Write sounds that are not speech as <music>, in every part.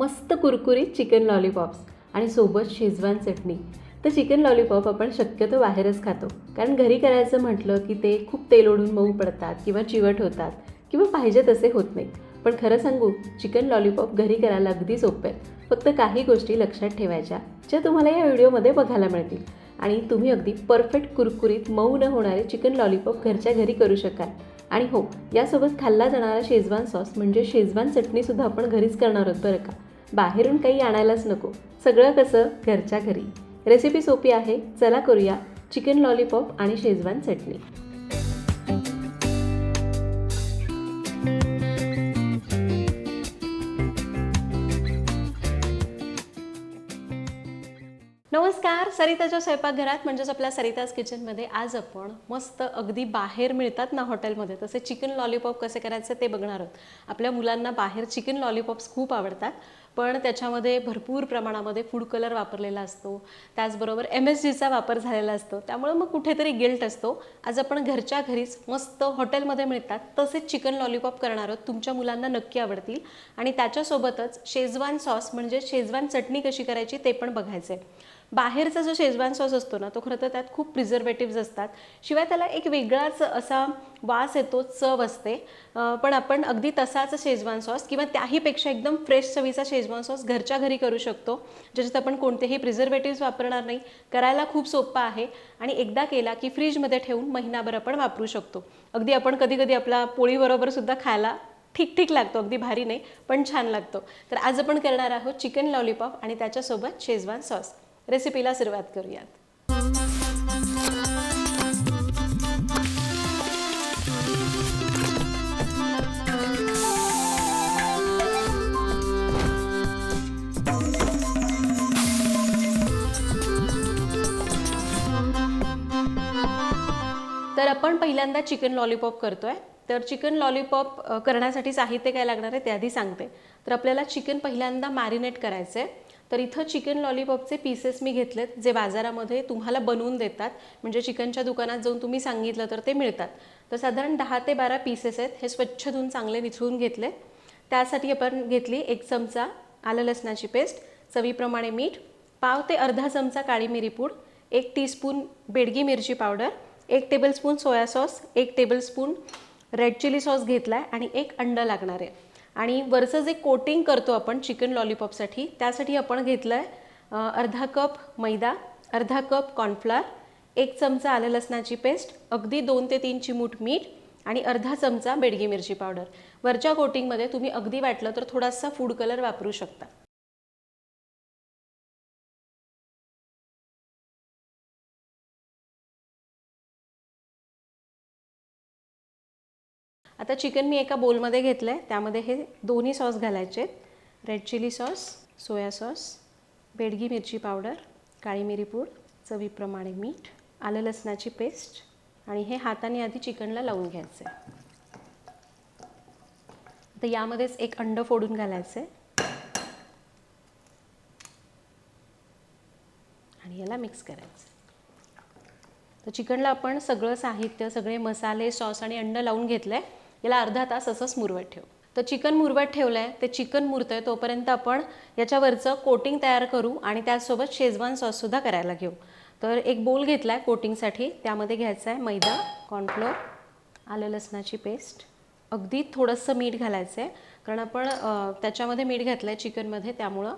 मस्त कुरकुरीत chicken lollipops आणि सोबत शेजवान चटणी. तर चिकन लॉलीपॉप आपण शक्यतो बाहेरच खातो. कारण घरी करायचं म्हटलं की ते खूप तेल ओढून मऊ पडतात किंवा चिवट होतात किंवा पाहिजे तसे होत नाहीत. पण खरं सांगू चिकन लॉलीपॉप घरी करायला अगदी सोपे आहेत फक्त काही गोष्टी लक्षात ठेवायच्या ज्या तुम्हाला या व्हिडिओमध्ये बघायला मिळतील. आणि तुम्ही अगदी परफेक्ट कुरकुरीत मऊ न होणारे चिकन लॉलीपॉप घरच्या घरी करू शकाल. आणि हो यासोबत खाल्ला जाणारा शेजवान सॉस म्हणजे शेजवान चटणीसुद्धा आपण घरीच करणार आहोत बरं का? बाहेरून काही आणायलाच नको. सगळं कसं? घरच्या घरी. रेसिपी सोपी आहे. चला करूया. चिकन लॉलीपॉप आणि शेजवान चटणी. नमस्कार. सरिताच्या स्वयंपाकघरात म्हणजेच आपल्या सरिताज किचनमध्ये आज आपण मस्त अगदी बाहेर मिळतात ना हॉटेलमध्ये. तसे चिकन लॉलीपॉप कसे करायचे ते बघणार आहोत. आपल्या मुलांना बाहेर चिकन लॉलीपॉप्स खूप आवडतात. पण त्याच्यामध्ये भरपूर प्रमाणामध्ये फूड कलर वापरलेला असतो. त्याचबरोबर एम एस जीचा वापर झालेला असतो. त्यामुळे मग कुठेतरी गिल्ट असतो. आज आपण घरच्या घरीच मस्त हॉटेलमध्ये मिळतात. तसेच चिकन लॉलीपॉप करणार आहोत. तुमच्या मुलांना नक्की आवडतील. आणि त्याच्यासोबतच शेजवान सॉस म्हणजे शेजवान चटणी कशी करायची ते पण बघायचं आहे बाहेरचा जो शेजवान सॉस असतो ना तो खरं तर त्यात खूप प्रिझर्वेटिव्ज असतात. शिवाय त्याला एक वेगळाच असा वास येतो चव असते. पण आपण अगदी तसाच शेजवान सॉस किंवा त्याहीपेक्षा एकदम फ्रेश चवीचा शेजवान सॉस घरच्या घरी करू शकतो. ज्याच्यात आपण कोणतेही प्रिझर्वेटिव्ज वापरणार नाही. करायला खूप सोपं आहे. आणि एकदा केला की फ्रीजमध्ये ठेवून महिनाभर आपण वापरू शकतो. अगदी आपण कधी कधी आपला पोळीबरोबर सुद्धा खायला ठीक ठीक लागतो अगदी भारी नाही पण छान लागतो. तर आज आपण करणार आहोत चिकन लॉलीपॉप आणि त्याच्यासोबत शेजवान सॉस. रेसिपीला सुरुवात करूयात. तर आपण पहिल्यांदा चिकन लॉलीपॉप करतोय. तर चिकन लॉलीपॉप करण्यासाठी साहित्य काय लागणार आहे ते आधी सांगते. तर आपल्याला चिकन पहिल्यांदा मॅरिनेट करायचं आहे तर इथं चिकन लॉलीपॉपचे पीसेस मी घेतलेत जे बाजारामध्ये तुम्हाला बनवून देतात. म्हणजे चिकनच्या दुकानात जाऊन तुम्ही सांगितलं तर ते मिळतात. तर साधारण दहा ते बारा पीसेस आहेत. हे स्वच्छ धुवून चांगले निथळून घेतले त्यासाठी आपण घेतली एक चमचा आलं लसणाची पेस्ट चवीप्रमाणे मीठ पाव ते अर्धा चमचा काळी मिरी पूड एक टीस्पून बेडगी मिरची पावडर एक टेबलस्पून सोया सॉस एक टेबलस्पून रेड चिली सॉस घेतला आहे आणि एक अंड लागणार आहे. आणि वरचं जे कोटिंग करतो आपण चिकन लॉलीपॉपसाठी त्यासाठी आपण घेतलं आहे अर्धा कप मैदा अर्धा कप कॉर्नफ्लॉर एक चमचा आलं लसणाची पेस्ट अगदी दोन ते तीन चिमूट मीठ आणि अर्धा चमचा बेडगी मिरची पावडर. वरच्या कोटिंगमध्ये तुम्ही अगदी वाटलं तर थोडासा फूड कलर वापरू शकता. आता चिकन मी एका बोलमध्ये घेतलं आहे त्यामध्ये हे दोन्ही सॉस घालायचे. Red chilli sauce soya sauce Byadgi मिरची पावडर काळी मिरी पूड चवीप्रमाणे मीठ आलं लसणाची पेस्ट आणि हे हाताने आधी चिकनला लावून घ्यायचं आहे तर यामध्येच एक अंड फोडून घालायचं आहे आणि याला मिक्स करायचं तर चिकनला आपण सगळं साहित्य सगळे मसाले सॉस आणि अंड लावून घेतलं आहे याला अर्धा तास असंच मुरवत ठेवू. तर चिकन मुरवत ठेवलं आहे ते चिकन मुरतं आहे तोपर्यंत आपण याच्यावरचं कोटिंग तयार करू आणि त्याचसोबत शेजवान सॉससुद्धा करायला घेऊ. तर एक बोल घेतला आहे कोटिंगसाठी त्यामध्ये घ्यायचा आहे मैदा कॉर्नफ्लोअर आलं लसणाची पेस्ट अगदी थोडंसं मीठ घालायचं आहे कारण आपण त्याच्यामध्ये मीठ घातलं आहे चिकनमध्ये त्यामुळं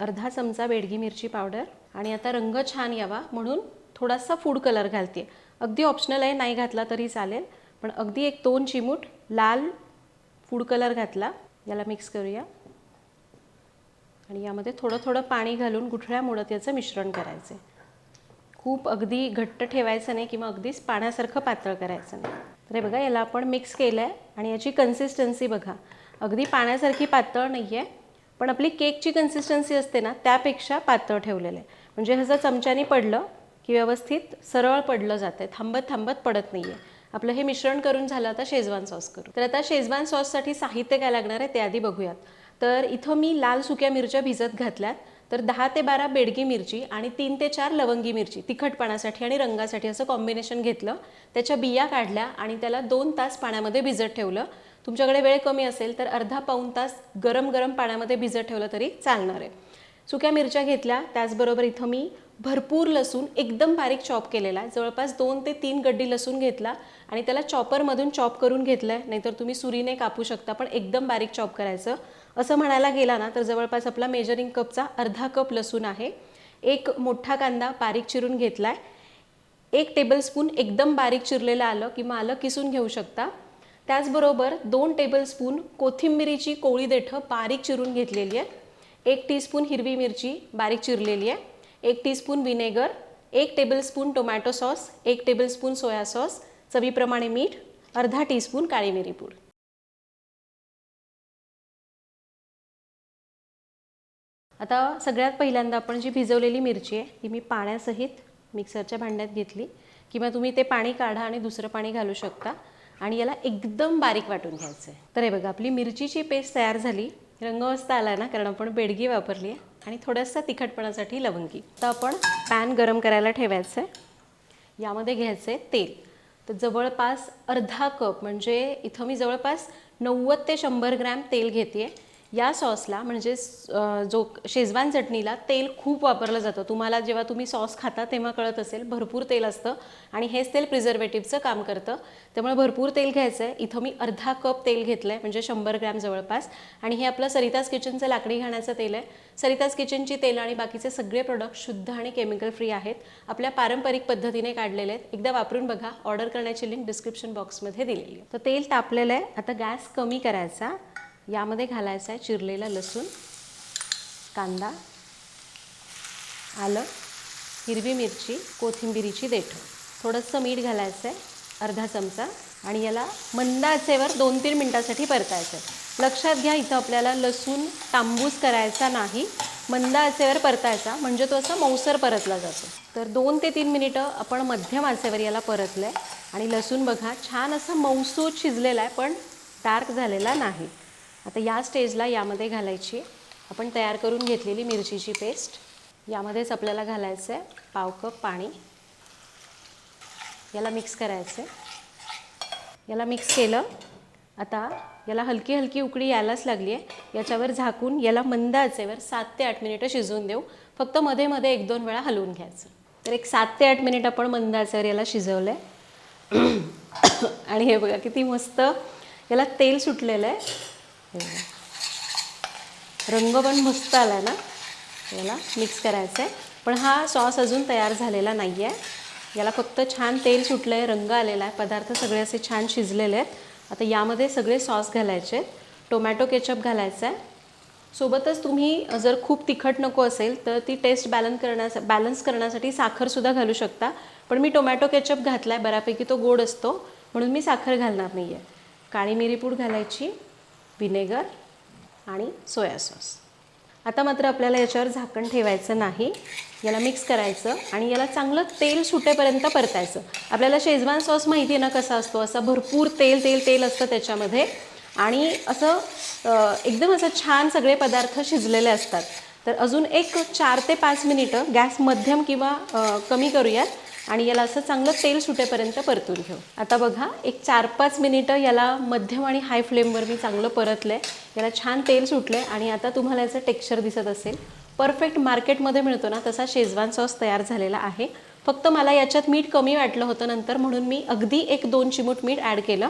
अर्धा चमचा बेडगी मिरची पावडर आणि आता रंग छान यावा म्हणून थोडासा फूड कलर घालते अगदी ऑप्शनल आहे नाही घातला तरी चालेल. पण अगदी एक दोन चिमूट लाल फूड कलर घातला. याला मिक्स करूया. आणि यामध्ये थोडं थोडं पाणी घालून गुठळ्या मोडत याचं मिश्रण करायचं आहे. खूप अगदी घट्ट ठेवायचं नाही किंवा अगदीच पाण्यासारखं पातळ करायचं नाही. तर हे बघा याला आपण मिक्स केलं आहे आणि याची कन्सिस्टन्सी बघा. अगदी पाण्यासारखी पातळ नाही आहे पण आपली केकची कन्सिस्टन्सी असते ना त्यापेक्षा पातळ ठेवलेलं आहे. म्हणजे ह्याचं चमच्याने पडलं की व्यवस्थित सरळ पडलं जातं आहे थांबत थांबत पडत नाही आहे आपलं हे मिश्रण करून झालं आता शेजवान सॉस करू. तर आता शेजवान सॉससाठी साहित्य काय लागणार आहे ते आधी बघूयात. तर इथं मी लाल सुक्या मिरच्या भिजत घातल्यात. तर दहा ते बारा बेडगी मिरची आणि तीन ते चार लवंगी मिरची तिखटपणासाठी आणि रंगासाठी असं कॉम्बिनेशन घेतलं. त्याच्या बिया काढल्या आणि त्याला दोन तास पाण्यामध्ये भिजत ठेवलं. तुमच्याकडे वेळ कमी असेल तर अर्धा पाऊन तास गरम गरम पाण्यामध्ये भिजत ठेवलं तरी चालणार आहे. सुक्या मिरच्या घेतल्या त्याचबरोबर इथं मी भरपूर लसूण एकदम बारीक चॉप केलेला आहे. जवळपास दोन ते तीन गड्डी लसूण घेतला आणि त्याला चॉपरमधून चॉप करून घेतलं आहे नाहीतर तुम्ही सुरीने कापू शकता पण एकदम बारीक चॉप करायचं. असं म्हणायला गेला ना तर जवळपास आपला मेजरिंग कपचा अर्धा कप लसूण आहे. एक मोठा कांदा बारीक चिरून घेतला आहे एक टेबलस्पून एकदम बारीक चिरलेलं आलं किंवा आलं किसून घेऊ शकता. त्याचबरोबर दोन टेबलस्पून कोथिंबिरीची कोळी देठं बारीक चिरून घेतलेली आहे. एक टीस्पून हिरवी मिरची बारीक चिरलेली आहे. एक टीस्पून विनेगर एक टेबलस्पून टोमॅटो सॉस एक टेबलस्पून सोया सॉस चवीप्रमाणे मीठ अर्धा टीस्पून काळी मिरी पूड. आता सगळ्यात पहिल्यांदा आपण जी भिजवलेली मिरची आहे ती मी पाण्यासहित मिक्सरच्या भांड्यात घेतली किंवा तुम्ही ते पाणी काढा आणि दुसरं पाणी घालू शकता. आणि याला एकदम बारीक वाटून घ्यायचं आहे तर हे बघा आपली मिरचीची पेस्ट तयार झाली. रंग मस्त आला ना कारण आपण बेडगी वापरली आहे. आणि थोडंसं तिखटपणासाठी लवंगी. तर आपण पॅन गरम करायला ठेवायचं आहे यामध्ये घ्यायचं आहे तेल. तर जवळपास अर्धा कप म्हणजे इथं मी जवळपास नव्वद ते शंभर ग्रॅम तेल घेते आहे या सॉसला म्हणजे जो शेजवान चटणीला तेल खूप वापरलं जातं. तुम्हाला जेव्हा तुम्ही सॉस खाता तेव्हा कळत असेल भरपूर तेल असतं आणि हेच तेल प्रिझर्वेटिव्हचं काम करतं. त्यामुळे भरपूर तेल घ्यायचं आहे इथं मी अर्धा कप तेल घेतलं आहे म्हणजे शंभर ग्रॅम जवळपास. आणि हे आपलं सरिताज किचनचं लाकडी घाण्याचं तेल आहे. सरिताज किचनची तेल आणि बाकीचे सगळे प्रोडक्ट शुद्ध आणि केमिकल फ्री आहेत. आपल्या पारंपरिक पद्धतीने काढलेले आहेत. एकदा वापरून बघा. ऑर्डर करण्याची लिंक डिस्क्रिप्शन बॉक्समध्ये दिलेली आहे. तर तेल तापलेलं आहे. आता गॅस कमी करायचा. यामध्ये घालायचं आहे चिरलेला लसूण कांदा आलं हिरवी मिरची कोथिंबिरीची देठं. थोडंसं मीठ घालायचं आहे अर्धा चमचा आणि याला मंद आचेवर दोन तीन मिनटासाठी परतायचं आहे. लक्षात घ्या इथं आपल्याला लसूण तांबूस करायचा नाही मंद आचेवर परतायचा म्हणजे तो असा मऊसर परतला जातो. तर दोन ते तीन मिनिटं आपण मध्यम आचेवर याला परतलं आहे आणि लसूण बघा छान असा मऊसूत शिजलेला आहे पण डार्क झालेला नाही. आता या स्टेजला यामध्ये घालायची. आपण तयार करून घेतलेली मिरचीची पेस्ट. यामध्येच आपल्याला घालायचं आहे पाव कप पाणी. याला मिक्स करायचं आहे याला मिक्स केलं. आता याला हलकी हलकी उकडी यायलाच लागली आहे. याच्यावर झाकून याला मंद आचेवर सात ते आठ मिनिटं शिजवून देऊ. फक्त मध्ये मध्ये एक दोन वेळा हलवून घ्यायचं. तर एक सात ते आठ मिनिट आपण मंद आचेवर याला शिजवलं आहे <coughs> आणि हे बघा किती मस्त याला तेल सुटलेलं आहे. हो. रंग पण मस्त आला आहे ना? याला मिक्स करायचं आहे पण हा सॉस अजून तयार झालेला नाही आहे याला फक्त छान तेल सुटलं आहे रंग आलेला आहे. पदार्थ सगळे असे छान शिजलेले आहेत. आता यामध्ये सगळे सॉस घालायचे. आहेत टोमॅटो केचप घालायचा आहे सोबतच तुम्ही जर खूप तिखट नको असेल तर ती टेस्ट बॅलन्स करण्यास बॅलन्स करण्यासाठी साखरसुद्धा घालू शकता. पण मी टोमॅटो केचप घातला आहे बऱ्यापैकी तो गोड असतो. म्हणून मी साखर घालणार नाही आहे काळी मिरीपूड घालायची. व्हिनेगर आणि सोया सॉस. आता मात्र आपल्याला याच्यावर झाकण ठेवायचं नाही. याला मिक्स करायचं आणि याला चांगलं तेल सुटेपर्यंत परतायचं. आपल्याला शेजवान सॉस माहिती आहे ना कसा असतो? असा भरपूर तेल तेल तेल असतं त्याच्यामध्ये. आणि असं एकदम असं छान सगळे पदार्थ शिजलेले असतात. तर अजून एक चार ते पाच मिनिटं गॅस मध्यम किंवा कमी करूयात. आणि याला असं चांगलं तेल सुटेपर्यंत परतून घेऊ. आता बघा एक चार पाच मिनिटं याला मध्यम आणि हाय फ्लेमवर मी चांगलं परतलं आहे याला छान तेल सुटलं आहे आणि आता तुम्हाला याचं टेक्स्चर दिसत असेल. परफेक्ट मार्केटमध्ये मिळतो ना तसा शेजवान सॉस तयार झालेला आहे. फक्त मला याच्यात मीठ कमी वाटलं होतं नंतर म्हणून मी अगदी एक दोन चिमूट मीठ ॲड केलं.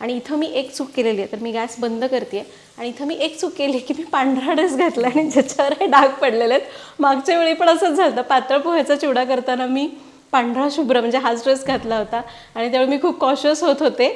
आणि इथं मी एक चूक केलेली आहे तर मी गॅस बंद करते आणि इथं मी एक चूक केली की मी पांढरा ड्रेस घातला आणि ज्याच्यावर हे डाग पडलेले आहेत. मागच्या वेळी पण असंच झालं पातळ पोह्याचा चिवडा करताना मी पांढरा शुभ्र म्हणजे हाच ड्रेस घातला होता. आणि त्यावेळी मी खूप कॉशियस होत होते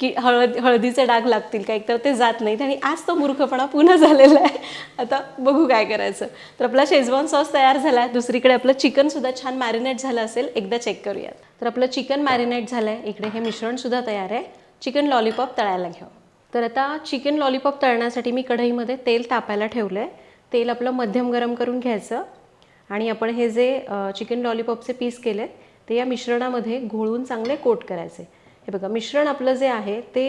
की हळद हळदीचे डाग लागतील का? एकतर ते जात नाहीत. आणि आज तो मूर्खपणा पुन्हा झालेला आहे. आता बघू काय करायचं. तर आपला शेजवान सॉस तयार झाला. आहे दुसरीकडे आपलं चिकनसुद्धा छान मॅरिनेट झालं असेल. एकदा चेक करूयात. तर आपलं चिकन मॅरिनेट झालं आहे इकडे हे मिश्रणसुद्धा तयार आहे. चिकन लॉलीपॉप तळायला घेऊ तर आता चिकन लॉलीपॉप तळण्यासाठी मी कढईमध्ये तेल तापायला ठेवलं आहे तेल आपलं मध्यम गरम करून घ्यायचं. आणि आपण हे जे चिकन लॉलीपॉपचे पीस केले ते या मिश्रणामध्ये घोळून चांगले कोट करायचे. हे बघा मिश्रण आपलं जे आहे ते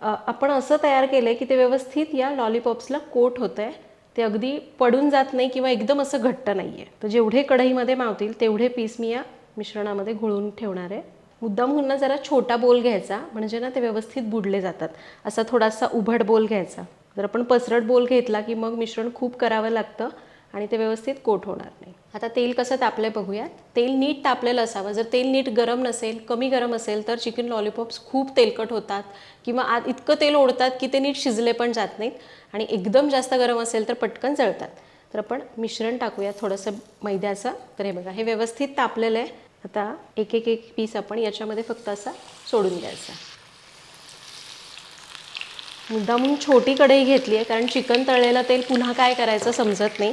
आपण असं तयार केलं आहे की ते व्यवस्थित या लॉलीपॉप्सला कोट होतं आहे ते अगदी पडून जात नाही किंवा एकदम असं घट्ट नाही आहे तर जेवढे कढईमध्ये मावतील तेवढे पीस मी या मिश्रणामध्ये घोळून ठेवणार आहे. मुद्दामहून ना जरा छोटा बोल घ्यायचा म्हणजे ना ते व्यवस्थित बुडले जातात. असा थोडासा उभट बोल घ्यायचा. जर आपण पसरट बोल घेतला की मग मिश्रण खूप करावं लागतं. आणि ते व्यवस्थित कोट होणार नाही. आता तेल कसं तापलंय बघूयात. तेल नीट तापलेलं असावं. जर तेल नीट गरम नसेल कमी गरम असेल तर चिकन लॉलीपॉप्स खूप तेलकट होतात. किंवा आत इतकं तेल ओढतात की ते नीट शिजले पण जात नाहीत. आणि एकदम जास्त गरम असेल तर पटकन जळतात. तर आपण मिश्रण टाकूया थोडंसं मैद्याचं. तर हे बघा हे व्यवस्थित तापलेलं आहे. आता एक एक एक पीस आपण याच्यामध्ये फक्त असा सोडून द्यायचा. मुद्दामून छोटी कढई घेतली आहे कारण चिकन तळलेलं तेल पुन्हा काय करायचं समजत नाही.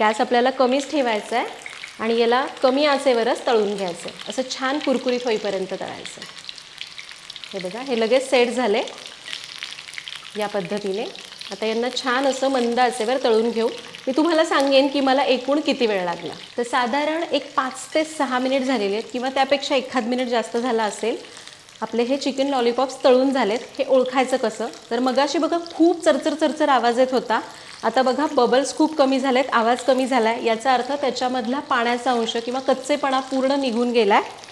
गॅस आपल्याला कमीच ठेवायचा आहे आणि याला कमी आचेवरच तळून घ्यायचं आहे. असं छान कुरकुरीत होईपर्यंत तळायचं आहे. हे बघा हे लगेच सेट झाले या पद्धतीने. आता यांना छान असं मंद आचेवर तळून घेऊ. मी तुम्हाला सांगेन की मला एकूण किती वेळ लागला. तर साधारण एक पाच ते सहा मिनिट झालेले आहेत किंवा त्यापेक्षा एखाद मिनिट जास्त झाला असेल आपले हे चिकन लॉलीपॉप्स तळून झालेत. हे ओळखायचं कसं? तर मगाशी बघा खूप चरचर चरचर आवाज येत होता. आता बघा बबल्स खूप कमी झालेत आवाज कमी झाला आहे याचा अर्थ त्याच्यामधला पाण्याचा अंश किंवा कच्चेपणा पूर्ण निघून गेला आहे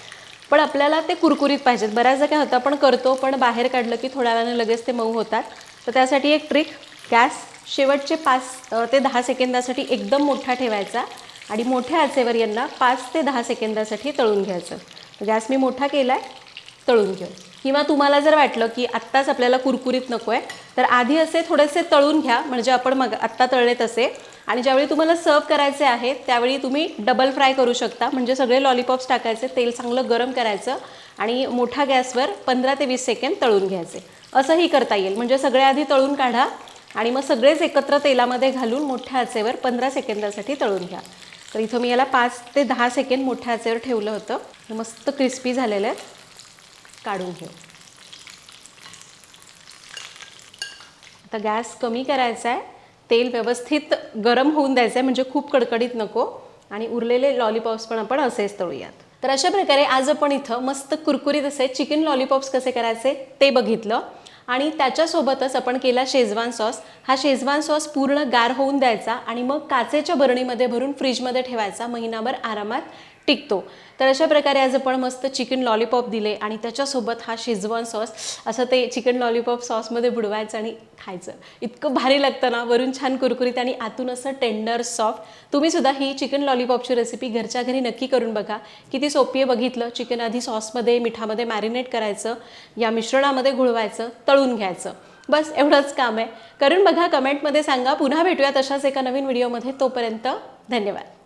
पण आपल्याला ते कुरकुरीत पाहिजेत. बऱ्याचदा काय होतं आपण करतो पण बाहेर काढलं की थोड्या वेळानं लगेच ते मऊ होतात. तर त्यासाठी एक ट्रिक गॅस शेवटचे पाच ते दहा सेकंदासाठी एकदम मोठा ठेवायचा आणि मोठ्या आचेवर यांना पाच ते दहा सेकंदासाठी तळून घ्यायचं. गॅस मी मोठा केला आहे तळून घेऊ किंवा तुम्हाला जर वाटलं की आत्ताच आपल्याला कुरकुरीत नको आहे तर आधी असे थोडेसे तळून घ्या. म्हणजे आपण मग आत्ता तळले तसे. आणि ज्यावेळी तुम्हाला सर्व करायचे आहे त्यावेळी तुम्ही डबल फ्राय करू शकता. म्हणजे सगळे लॉलीपॉप्स टाकायचे तेल चांगलं गरम करायचं आणि मोठ्या गॅसवर पंधरा ते वीस सेकंद तळून घ्यायचे. असंही करता येईल. म्हणजे सगळे आधी तळून काढा आणि मग सगळेच एकत्र तेलामध्ये घालून मोठ्या आचेवर पंधरा सेकंदासाठी तळून घ्या. तर इथं मी याला पाच ते दहा सेकंड मोठ्या आचेवर ठेवलं होतं. मस्त क्रिस्पी झालेलं आहे. काढून घेऊ आता गॅस कमी करायचा आहे तेल व्यवस्थित गरम होऊन द्यायचं आहे म्हणजे खूप कडकडीत नको. आणि उरलेले लॉलीपॉप्स पण आपण असेच तळूयात. तर अशा प्रकारे आज आपण इथं मस्त कुरकुरीत असे चिकन लॉलीपॉप्स कसे करायचे ते बघितलं. आणि त्याच्यासोबतच आपण केला शेजवान सॉस हा शेजवान सॉस पूर्ण गार होऊन द्यायचा आणि मग काचेच्या बरणीमध्ये भरून फ्रीजमध्ये ठेवायचा महिनाभर आरामात. टिकतो. तर अशा प्रकारे आज आपण मस्त चिकन लॉलीपॉप दिले आणि त्याच्यासोबत हा शेजवान सॉस असं ते चिकन लॉलीपॉप सॉसमध्ये बुडवायचं आणि खायचं. इतकं भारी लागतं ना वरून छान कुरकुरीत आणि आतून असं टेंडर सॉफ्ट तुम्ही सुद्धा ही चिकन लॉलीपॉपची रेसिपी घरच्या घरी नक्की करून बघा. किती सोपी आहे बघितलं. चिकन आधी सॉसमध्ये मिठामध्ये मॅरिनेट करायचं. या मिश्रणामध्ये घुळवायचं तळून घ्यायचं. बस एवढंच काम आहे. करून बघा कमेंटमध्ये सांगा. पुन्हा भेटूया तशाच एका नवीन व्हिडिओमध्ये तोपर्यंत धन्यवाद.